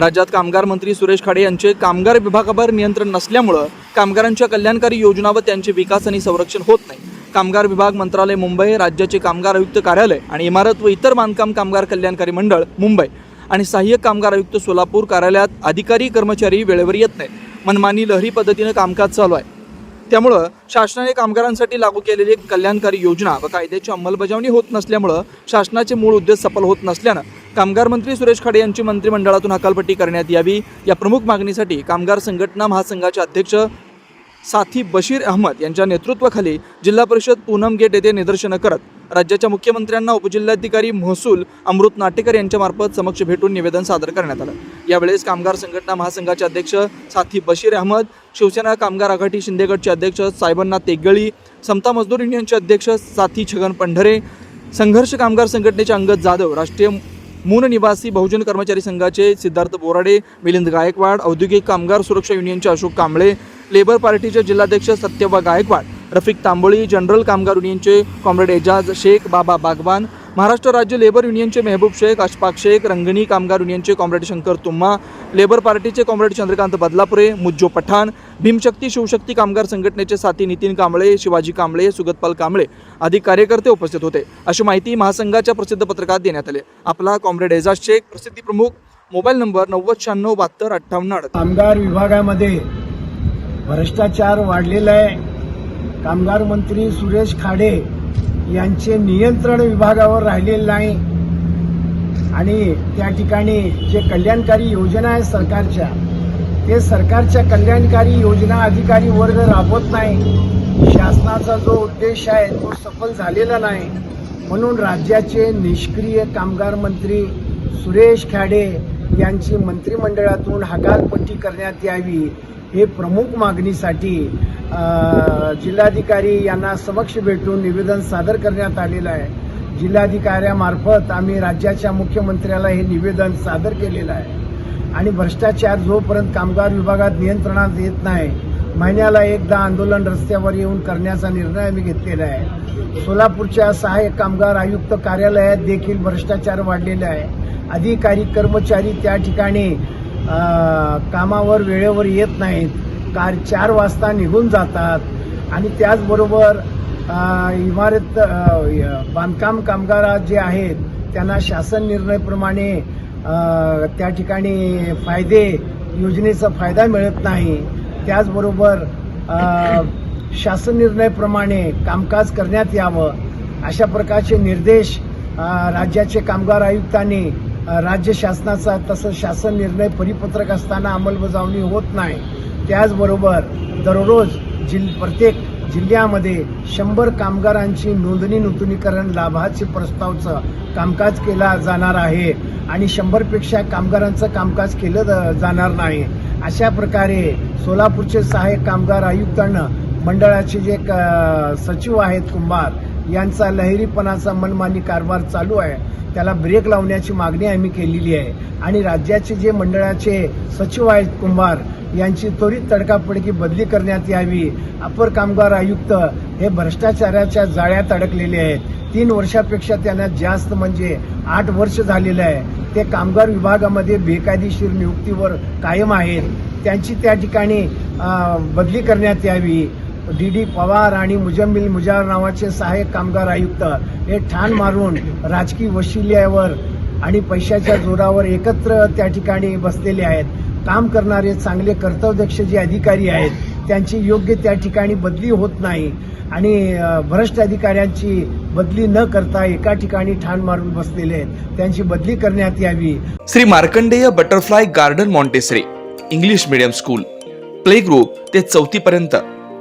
राज्यात कामगार मंत्री सुरेश खाडे यांचे कामगार विभागावर नियंत्रण नसल्यामुळं कामगारांच्या कल्याणकारी योजना व त्यांचे विकास आणि संरक्षण होत नाही. कामगार विभाग मंत्रालय मुंबई राज्याचे कामगार आयुक्त कार्यालय आणि इमारत व इतर बांधकाम कामगार कल्याणकारी मंडळ मुंबई आणि सहाय्यक कामगार आयुक्त सोलापूर कार्यालयात अधिकारी कर्मचारी वेळेवर येत नाहीत. मनमानी लहरी पद्धतीनं कामकाज चालू आहे. त्यामुळं शासनाने कामगारांसाठी लागू केलेली कल्याणकारी योजना व कायद्याची अंमलबजावणी होत नसल्यामुळं शासनाचे मूळ उद्देश सफल होत नसल्यानं कामगार मंत्री सुरेश खाडे यांची मंत्रिमंडळातून हकालपट्टी करण्यात यावी. या प्रमुख मागणीसाठी कामगार संघटना महासंघाचे अध्यक्ष साथी बशीर अहमद यांच्या नेतृत्वाखाली जिल्हा परिषद पूनम गेट येथे निदर्शनं करत राज्याच्या मुख्यमंत्र्यांना उपजिल्हाधिकारी महसूल अमृत नाटेकर यांच्यामार्फत समक्ष भेटून निवेदन सादर करण्यात आलं. यावेळेस कामगार संघटना महासंघाचे अध्यक्ष साथी बशीर अहमद शिवसेना कामगार आघाडी शिंदेगडचे अध्यक्ष साहेबांना तेगळी समता मजदूर युनियनचे अध्यक्ष साथी छगन पंढरे संघर्ष कामगार संघटनेचे अंगद जाधव राष्ट्रीय मून निवासी बहुजन कर्मचारी संघाचे सिद्धार्थ बोराडे मिलिंद गायकवाड औद्योगिक कामगार सुरक्षा युनियनचे अशोक कांबळे लेबर पार्टीचे जिल्हाध्यक्ष सत्यबा गायकवाड रफिक तांबोळी जनरल कामगार युनियनचे कॉम्रेड एजाज शेख बाबा बागवान महाराष्ट्र राज्य लेबर युनियनचे मेहबूब शेख अशफाक शेख रंगणी कामगार युनियनचे कॉम्रेड शंकर तुम्मा लेबर पार्टीचे कॉम्रेड चंद्रकांत बदलापुरे मुज्जो पठाण भीमशक्ती शिवशक्ती कामगार संघटनेचे साथी नितीन कांबळे शिवाजी कांबळे सुगतपाल कांबळे आदी कार्यकर्ते उपस्थित होते. अशी माहिती महासंघाच्या प्रसिद्ध पत्रकात देण्यात आली. आपला कॉम्रेड एजाज शेख प्रसिद्धी प्रमुख मोबाईल नंबर नव्वद शहाण्णव बहात्तर अठ्ठावन्न कामगार विभागामध्ये भ्रष्टाचार वाढलेला आहे. कामगार मंत्री सुरेश खाडे यांचे नियंत्रण विभागावर राहिलेले नाही. आणि त्या ठिकाणी जे कल्याणकारी योजना आहे सरकारच्या ते सरकारच्या कल्याणकारी योजना अधिकारी वर्ग राबवत नाही. शासनाचा जो उद्देश आहे तो सफल झालेला नाही. म्हणून राज्याचे निष्क्रिय कामगार मंत्री सुरेश खाडे यांची मंत्रिमंडळातून हकालपट्टी करण्यात यावी. हे प्रमुख मागणीसाठी जिल्हाधिकारी यांना समक्ष भेटून निवेदन सादर करण्यात आलेलं आहे. जिल्हाधिकाऱ्यामार्फत आम्ही राज्याच्या मुख्यमंत्र्याला हे निवेदन सादर केलेलं आहे. आणि भ्रष्टाचार जोपर्यंत कामगार विभागात नियंत्रणात येत नाही महिन्याला एकदा आंदोलन रस्त्यावर येऊन करण्याचा निर्णय आम्ही घेतलेला आहे. सोलापूरच्या सहाय्यक कामगार आयुक्त कार्यालयात देखील भ्रष्टाचार वाढलेला आहे. अधिकारी कर्मचारी त्या ठिकाणी कामावर वेळेवर येत नाहीत. कार चार वाजता निघून जातात. आणि त्याचबरोबर इमारत बांधकाम कामगार जे आहेत त्यांना शासन निर्णयप्रमाणे त्या ठिकाणी फायदे योजनेचा फायदा मिळत नाही. त्याचबरोबर शासन निर्णयप्रमाणे कामकाज करण्यात यावं. अशा प्रकारचे निर्देश राज्याचे कामगार आयुक्तांनी राज्य शासनाचा तसं शासन निर्णय परिपत्रक असताना अंमलबजावणी होत नाही. त्याचबरोबर दररोज जिल प्रत्येक जिल्ह्यामध्ये शंभर कामगारांची नोंदणी नूतनीकरण लाभाचे प्रस्तावचं कामकाज केला जाणार आहे आणि शंभरपेक्षा कामगारांचं कामकाज केलं जाणार नाही. अशा प्रकारे सोलापूरचे सहाय्यक कामगार आयुक्तांना मंडळाचे जे क- सचिव आहेत कुंभार यांचा लहेरीपणाचा मनमानी कारभार चालू आहे. त्याला ब्रेक लावण्याची मागणी आम्ही केलेली आहे. आणि राज्याचे जे मंडळाचे सचिव आहेत कुंभार यांची त्वरित तडकाफडकी बदली करण्यात यावी. अपर कामगार आयुक्त हे भ्रष्टाचाराच्या जाळ्यात अडकलेले आहेत. तीन वर्षापेक्षा त्यांना जास्त म्हणजे आठ वर्ष झालेलं आहे. ते कामगार विभागामध्ये बेकायदेशीर नियुक्तीवर कायम आहेत. त्यांची त्या ठिकाणी बदली करण्यात यावी. डी डी पवार आणि मुजम्मिल मुजार नावाचे सहाय्यक कामगार आयुक्त हे ठाण मारून राजकीय वशिल्यावर आणि पैशाच्या जोरावर एकत्र त्या ठिकाणी बसलेले आहेत. काम करणारे चांगले कर्तव्यदक्ष जे अधिकारी आहेत. त्यांची योग्य त्या ठिकाणी बदली होत नाही आणि भ्रष्ट अधिकाऱ्यांची बदली न करता एका ठिकाणी ठाण मारून बसलेले आहेत. त्यांची बदली करण्यात यावी. Shri Markandey butterfly garden Montessori English medium school. Play group ते चौथी पर्यंत